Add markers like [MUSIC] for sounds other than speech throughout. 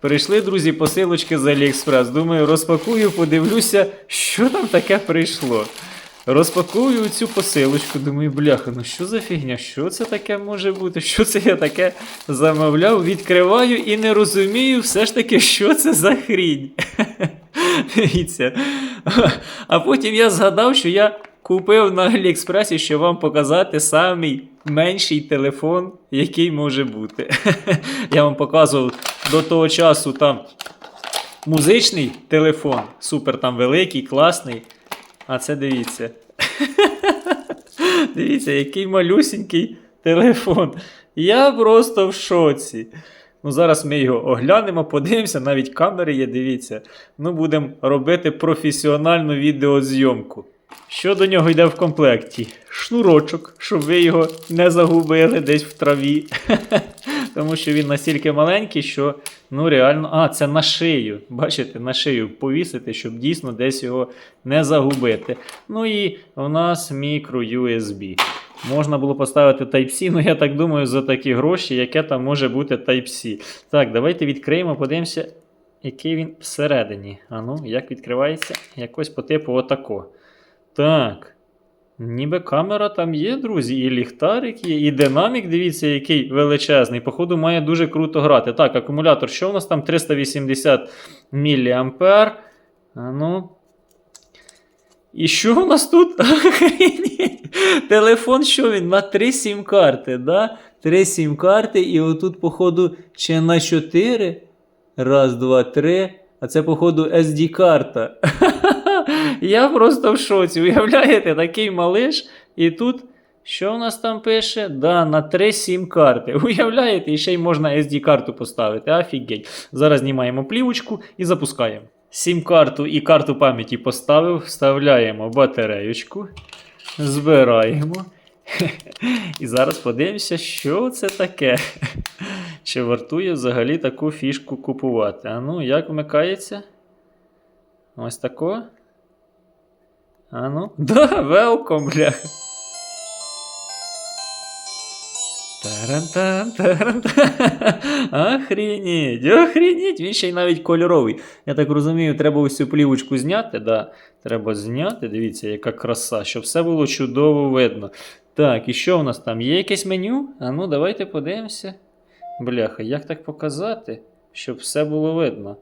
Прийшли, друзі, посилочки з Аліекспрес. Думаю, розпакую, подивлюся, що там таке прийшло. Розпакую цю посилочку, думаю, бляха, ну що за фігня? Що це таке може бути? Що це я таке замовляв? Відкриваю і не розумію все ж таки, що це за хрінь. [LAUGHS] А потім я згадав, що я купив на Аліекспресі, щоб вам показати самий менший телефон, який може бути. [LAUGHS] Я вам показував до того часу там музичний телефон, супер там великий, класний. А це дивіться. [LAUGHS] Дивіться, який малюсінький телефон. Я просто в шоці. Ну, зараз ми його оглянемо, подивимося, навіть камери є, дивіться. Ну, будемо робити професіональну відеозйомку. Що до нього йде в комплекті? Шнурочок, щоб ви його не загубили десь в траві. [LAUGHS] Тому що він настільки маленький, що ну реально. А, це на шию. Бачите, на шию повісити, щоб дійсно десь його не загубити. Ну і в нас мікро USB. Можна було поставити Type-C, ну я так думаю, за такі гроші, яке там може бути Type-C. Так, давайте відкриємо, подивимося, який він всередині. А ну, як відкривається? Якось по типу отако. Так. Ніби камера там є, друзі, і ліхтарик є, і динамік, дивіться, який величезний. Походу, має дуже круто грати. Так, акумулятор, що у нас там 380 мА. Ну. І що у нас тут? Телефон, що він? На 3 сім-карти, да? 3 сім-карти, і отут, походу, ще на 4. Раз, два, три. А це, походу, SD-карта. [LAUGHS] Я просто в шоці. Уявляєте, такий малиш, і тут. Що у нас там пише? Да, на 3 сім карти. [LAUGHS] Уявляєте, і ще й можна SD-карту поставити. Офігеть. Зараз знімаємо плівочку і запускаємо. Сім-карту і карту пам'яті поставив, вставляємо батареючку, збираємо. [LAUGHS] І зараз подивимося, що це таке. [LAUGHS] Чи вартує взагалі таку фішку купувати? А ну, як вмикається? Ось тако. А ну. [LAUGHS] Да, велком, бляха. Тарантан, тарантан. Охренеть, охренеть, він ще й навіть кольоровий. Я так розумію, треба ось цю плівочку зняти. Да, Треба зняти, дивіться, яка краса, щоб все було чудово видно. Так, і що у нас там? Є якесь меню? А ну, давайте подивимося. Бляха, як так показати, щоб все було видно?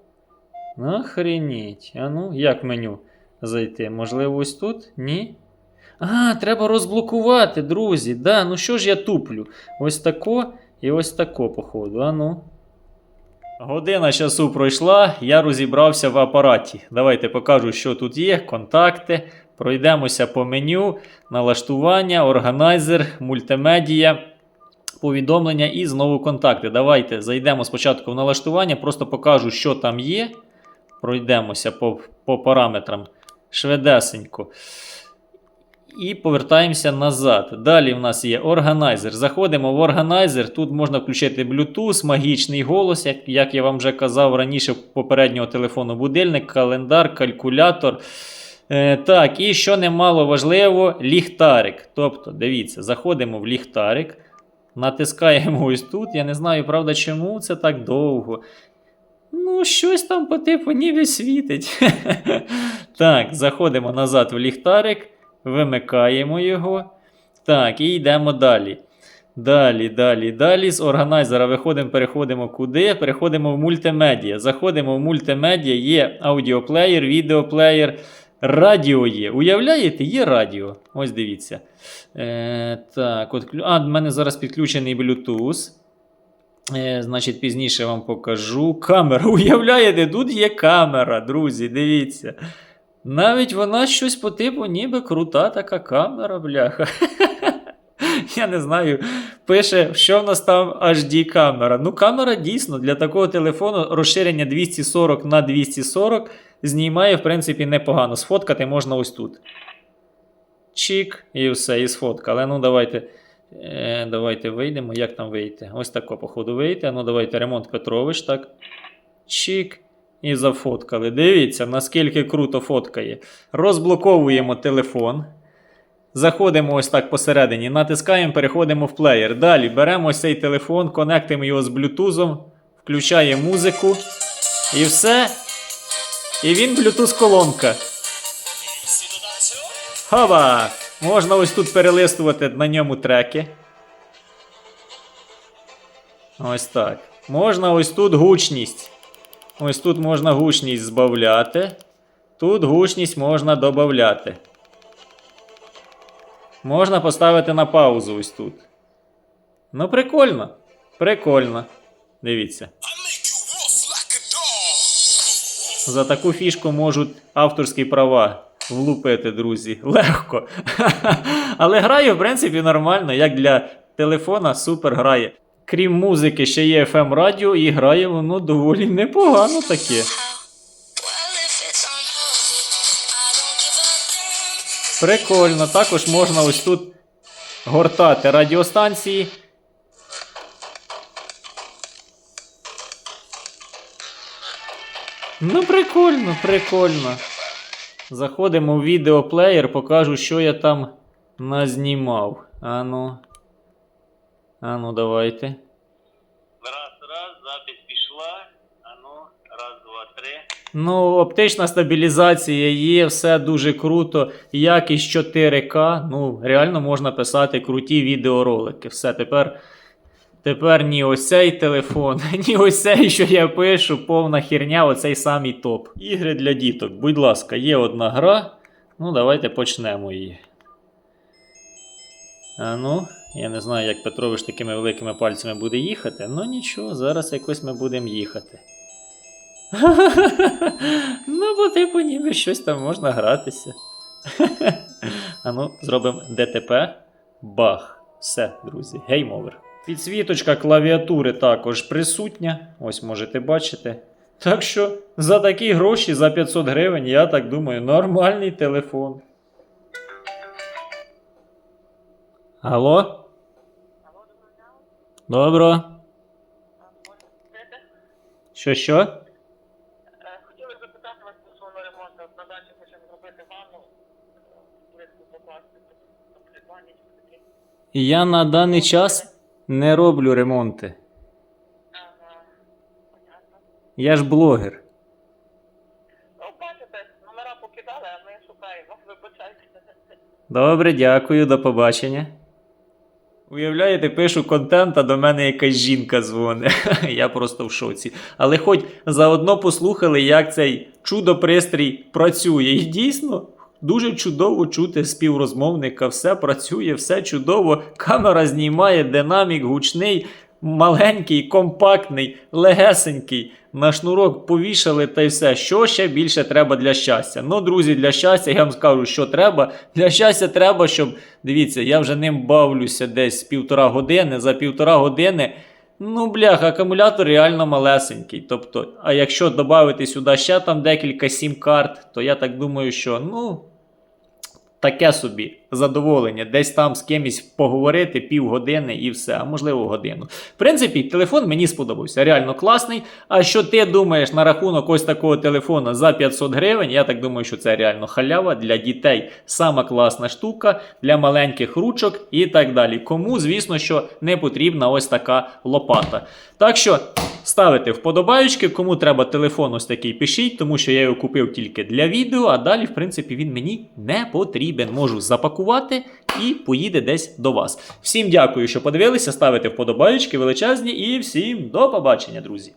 Охренеть. А ну, як меню зайти? Можливо, ось тут? Ні? А, треба розблокувати, друзі. Да, ну що ж я туплю? Ось тако і ось тако, походу. А ну. Година часу пройшла, я розібрався в апараті. Давайте покажу, що тут є. Контакти. Пройдемося по меню, налаштування, органайзер, мультимедія, повідомлення і знову контакти. Давайте зайдемо спочатку в налаштування, просто покажу, що там є. Пройдемося по, по параметрам швидесенько. І повертаємося назад. Далі в нас є органайзер. Заходимо в органайзер. Тут можна включити Bluetooth, магічний голос, як, як я вам вже казав раніше, попереднього телефону будильник, календар, калькулятор. Е, так, і що немало важливо, ліхтарик. Тобто, дивіться, заходимо в ліхтарик, натискаємо ось тут. Я не знаю, правда, чому це так довго. Ну, щось там по типу ніби світить. [LAUGHS] так, заходимо назад в ліхтарик. Вимикаємо його. Так, і йдемо далі. Далі, далі, далі. З органайзера виходимо, переходимо куди? Переходимо в мультимедіа. Заходимо в мультимедіа, є аудіоплеєр, відеоплеєр, радіо є. Уявляєте, є радіо. Ось дивіться. Е, Так, от, а, в мене зараз підключений Bluetooth. Е, Значить, пізніше вам покажу. Камера. [LAUGHS] Уявляєте, тут є камера, друзі, дивіться. Навіть вона щось по типу, ніби крута така камера, бляха. [LAUGHS] Я не знаю. Пише, що в нас там HD камера. Ну, камера дійсно для такого телефону розширення 240 на 240 знімає, в принципі, непогано. Сфоткати можна ось тут. Чик, і все, і сфоткали. Ну, давайте. Е, давайте вийдемо. Як там вийти? Ось тако, походу, вийти. Ну, давайте ремонт Петрович, так. Чик. І зафоткали. Дивіться, наскільки круто фоткає. Розблоковуємо телефон. Заходимо ось так посередині, натискаємо, переходимо в плеєр. Далі беремо цей телефон, конектимо його з блютузом, включаємо музику. І все. І він Bluetooth колонка. Можна ось тут перелистувати на ньому треки. Ось так. Можна ось тут гучність. Ось тут можна гучність збавляти. Тут гучність можна додати. Можна поставити на паузу ось тут. Ну, прикольно. Прикольно. Дивіться. За таку фішку можуть авторські права влупити, друзі. Легко. [LAUGHS] Але грає, в принципі, нормально, як для телефона супер грає. Крім музики, ще є FM радіо, і грає воно доволі непогано таке. Прикольно. Також можна ось тут гортати радіостанції. Ну, прикольно, прикольно. Заходимо в відеоплеєр, покажу, що я там назнімав. Ану. Ану, давайте. Раз, раз, запись пішла. Ану, раз, два, три. Ну, оптична стабілізація є, все дуже круто. Якість 4К. Ну, реально можна писати круті відеоролики. Все, тепер. Тепер ні ось цей телефон, [LAUGHS] ні ось цей, що я пишу, повна херня, оцей самий топ. Ігри для діток. Будь ласка, є одна гра. Ну, давайте почнемо її. А ну, я не знаю, як Петрович такими великими пальцями буде їхати. Ну нічого, зараз якось ми будемо їхати. [LAUGHS] ну, бо типу, ніби щось там можна гратися. [LAUGHS] а ну, зробимо ДТП. Бах. Все, друзі, гейм-овер. Підсвіточка клавіатури також присутня. Ось можете бачити. Так що за такі гроші, за 500 гривень, я так думаю, нормальний телефон. Алло? Добро. Що що? Хотіли запитати вас стосовно ремонту. На дачі хочемо зробити ванну, е, плитку покласти, придбання. Я на даний час не роблю ремонти. Ага, понятно. Я ж блогер. Ну, бачите, номера покидали, а ми шукаємо, вибачайте. Добре, дякую, до побачення. Уявляєте, пишу контент, а до мене якась жінка дзвонить. [LAUGHS] Я просто в шоці. Але хоч заодно послухали, як цей чудо-пристрій працює. І дійсно дуже чудово чути співрозмовника. Все працює, все чудово. Камера знімає, динамік гучний, маленький, компактний, легесенький. На шнурок повішали та й все. Що ще більше треба для щастя? Ну, друзі, для щастя, я вам скажу, що треба. Для щастя треба, щоб. Дивіться, я вже ним бавлюся десь півтора години. За півтора години. Ну, блях, акумулятор реально малесенький. Тобто, а якщо додати сюди ще там декілька сім-карт, то я так думаю, що ну. Таке собі задоволення, десь там з кимось поговорити півгодини і все, а можливо годину. В принципі, телефон мені сподобався, реально класний. А що ти думаєш на рахунок ось такого телефона за 500 гривень? Я так думаю, що це реально халява для дітей. Сама класна штука для маленьких ручок і так далі. Кому, звісно, що не потрібна ось така лопата. Так що. Ставите вподобаючки, кому треба телефон ось такий, пишіть, тому що я його купив тільки для відео, а далі, в принципі, він мені не потрібен. Можу запакувати і поїде десь до вас. Всім дякую, що подивилися, ставите вподобаючки величезні і всім до побачення, друзі.